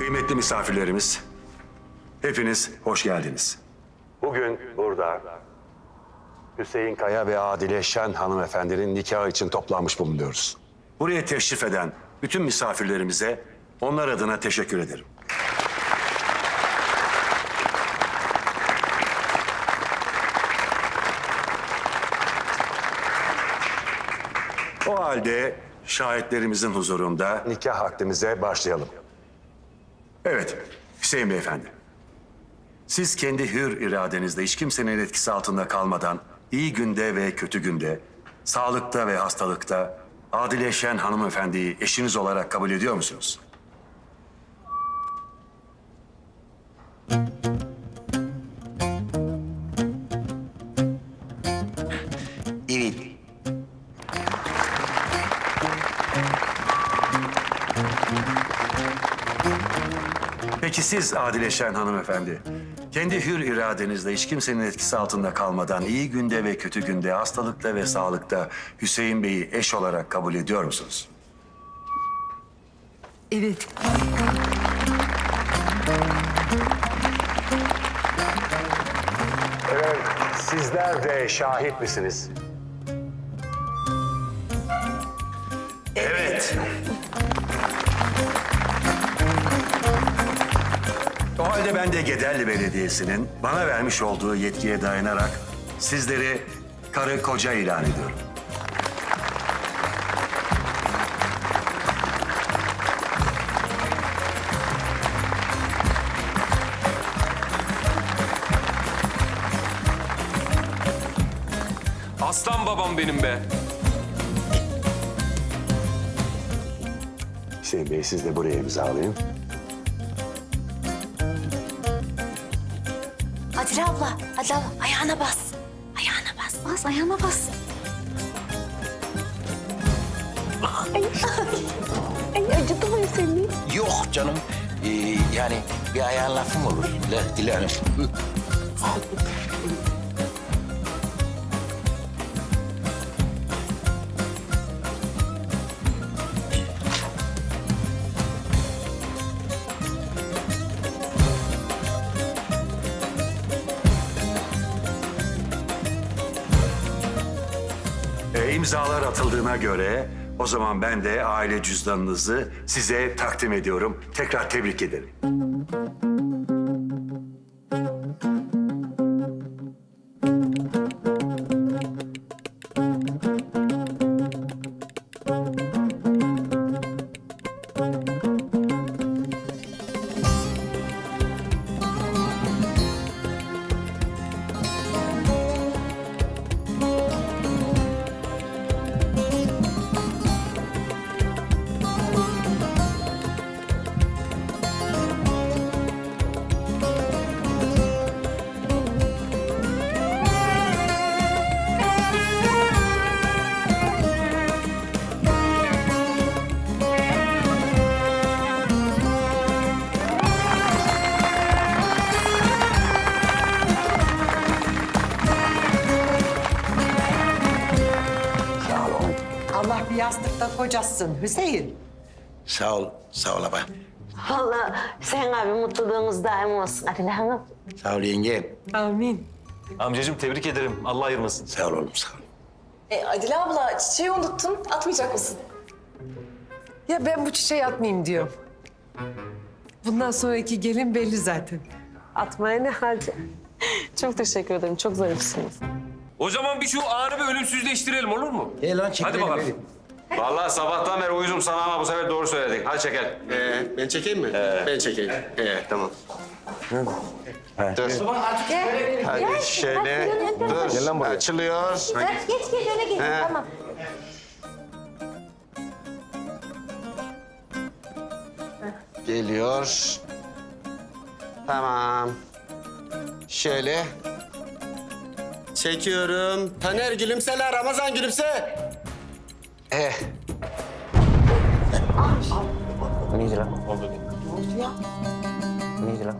Kıymetli misafirlerimiz, hepiniz hoş geldiniz. Bugün burada Hüseyin Kaya ve Adile Şen hanımefendinin nikahı için toplanmış bulunuyoruz. Buraya teşrif eden bütün misafirlerimize onlar adına teşekkür ederim. O halde şahitlerimizin huzurunda nikah akdimize başlayalım. Evet, Hüseyin Beyefendi. Siz kendi hür iradenizle hiç kimsenin etkisi altında kalmadan iyi günde ve kötü günde, sağlıkta ve hastalıkta Adile Şen hanımefendiyi eşiniz olarak kabul ediyor musunuz? Evet. Peki siz Adile Şen hanımefendi, kendi hür iradenizle hiç kimsenin etkisi altında kalmadan iyi günde ve kötü günde, hastalıkta ve sağlıkta Hüseyin Bey'i eş olarak kabul ediyor musunuz? Evet. Evet, sizler de şahit misiniz? Evet. O halde ben de Gederli Belediyesi'nin bana vermiş olduğu yetkiye dayanarak sizleri karı koca ilan ediyorum. Aslan babam benim be. Hüseyin Bey siz de buraya imzalayın. Adile abla, Adile abla ayağına bas. Ayağına bas. Bas, ayağına bas. Ay, ay acıdı mı senin? Yok canım. Ee, yani bir ayağın lafım olur. La Dilan. E, imzalar atıldığına göre o zaman ben de aile cüzdanınızı size takdim ediyorum. Tekrar tebrik ederim. Yastıkta kocasın Hüseyin. Sağ ol, sağ ol abi. Vallahi Hüseyin abi mutluluğunuz daim olsun Adile Hanım. Sağ ol yengem. Amin. Amcacığım tebrik ederim. Allah ayırmasın. Sağ ol oğlum, sağ ol. E, Adile abla çiçeği unuttun. Atmayacak mısın? Ya ben bu çiçeği atmayayım diyorum. Bundan sonraki gelin belli zaten. Atmaya ne halde? Çok teşekkür ederim. Çok zarifsiniz. O zaman bir şu anı bir ölümsüzleştirelim olur mu? E lan çek Hadi bakalım. beni. Vallahi sabahtan beri uyuzum sana ama bu sefer doğru söyledik. Hadi çekel. Ee, ben çekeyim mi? Ben çekeyim. Ee, tamam. Dur. Hadi şöyle. Dur. Gel lan buraya. Açılıyor. Geç geç öne geç. He. Tamam. Geliyor. Tamam. Şöyle. Çekiyorum. Taner gülümsele, Ramazan gülümse. Eh. E. Mira. Oldu. Ne oldu ya? Mira.